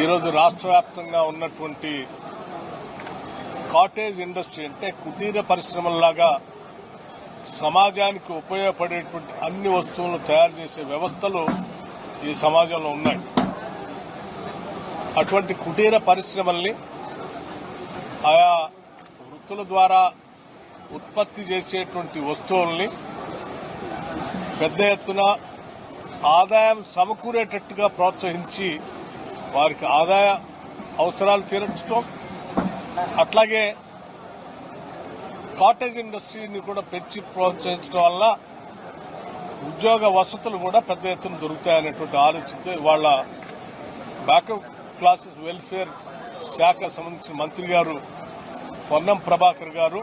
ఈరోజు రాష్ట్ర వ్యాప్తంగా ఉన్నటువంటి కాటేజ్ ఇండస్ట్రీ అంటే కుటీర పరిశ్రమల్లాగా సమాజానికి ఉపయోగపడేటువంటి అన్ని వస్తువులను తయారు చేసే వ్యవస్థలు ఈ సమాజంలో ఉన్నాయి. అటువంటి కుటీర పరిశ్రమల్ని ఆయా వృత్తుల ద్వారా ఉత్పత్తి చేసేటువంటి వస్తువుల్ని పెద్ద ఎత్తున ఆదాయం సమకూరేటట్టుగా ప్రోత్సహించి వారికి ఆదాయ అవసరాలు తీర్చడం అట్లాగే కాటేజ్ ఇండస్ట్రీని కూడా పెంచి ప్రోత్సహించడం వల్ల ఉద్యోగ వసతులు కూడా పెద్ద ఎత్తున దొరుకుతాయనేటువంటి ఆలోచనతో వాళ్ళ బ్యాకప్ క్లాసెస్ వెల్ఫేర్ శాఖ సంబంధించిన మంత్రి గారు పొన్నం ప్రభాకర్ గారు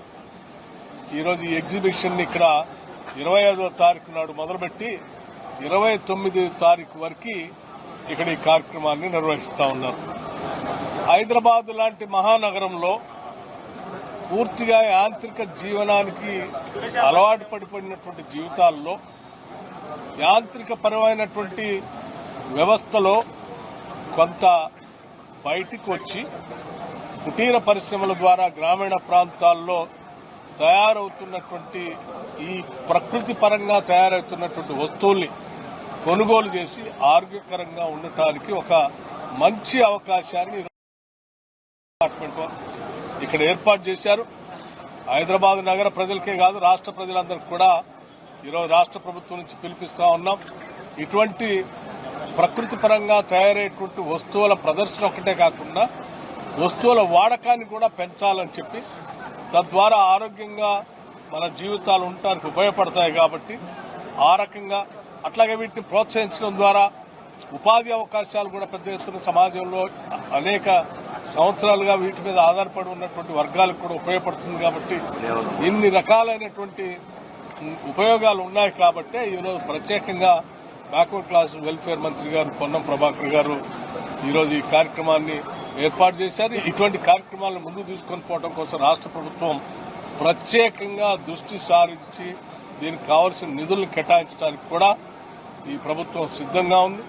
ఈరోజు ఈ ఎగ్జిబిషన్ ఇక్కడ ఇరవై ఐదో తారీఖు నాడు మొదలుపెట్టి ఇరవై తొమ్మిది తారీఖు వరకు ఇక్కడ ఈ కార్యక్రమాన్ని నిర్వహిస్తా ఉన్నారు హైదరాబాద్ లాంటి మహానగరంలో పూర్తిగా యాంత్రిక జీవనానికి అలవాటు పడిపోయినటువంటి జీవితాల్లో యాంత్రిక పరమైనటువంటి వ్యవస్థలో కొంత బయటికి వచ్చి కుటీర పరిశ్రమల ద్వారా గ్రామీణ ప్రాంతాల్లో తయారవుతున్నటువంటి ఈ ప్రకృతి పరంగా తయారవుతున్నటువంటి వస్తువుల్ని కొనుగోలు చేసి ఆరోగ్యకరంగా ఉండటానికి ఒక మంచి అవకాశాన్ని డిపార్ట్మెంట్ ఇక్కడ ఏర్పాటు చేశారు. హైదరాబాద్ నగర ప్రజలకే కాదు రాష్ట్ర ప్రజలందరికీ కూడా ఈరోజు రాష్ట్ర ప్రభుత్వం నుంచి పిలిపిస్తా ఉన్నాం. ఇటువంటి ప్రకృతి పరంగా తయారయ్యేటువంటి వస్తువుల ప్రదర్శన ఒకటే కాకుండా వస్తువుల వాడకాన్ని కూడా పెంచాలని చెప్పి తద్వారా ఆరోగ్యంగా మన జీవితాలు ఉండటానికి ఉపయోగపడతాయి కాబట్టి ఆ రకంగా అట్లాగే వీటిని ప్రోత్సహించడం ద్వారా ఉపాధి అవకాశాలు కూడా పెద్ద ఎత్తున సమాజంలో అనేక సంవత్సరాలుగా వీటి మీద ఆధారపడి ఉన్నటువంటి వర్గాలకు కూడా ఉపయోగపడుతుంది కాబట్టి ఇన్ని రకాలైనటువంటి ఉపయోగాలు ఉన్నాయి కాబట్టే ఈరోజు ప్రత్యేకంగా బ్యాక్వర్డ్ క్లాస్ వెల్ఫేర్ మంత్రి గారు పొన్నం ప్రభాకర్ గారు ఈరోజు ఈ కార్యక్రమాన్ని ఏర్పాటు చేశారు. ఇటువంటి కార్యక్రమాలను ముందుకు తీసుకొని పోవడం కోసం రాష్ట్ర ప్రభుత్వం ప్రత్యేకంగా దృష్టి సారించి దీనికి కావాల్సిన నిధులను కేటాయించడానికి కూడా ఈ ప్రభుత్వం సిద్ధంగా ఉంది.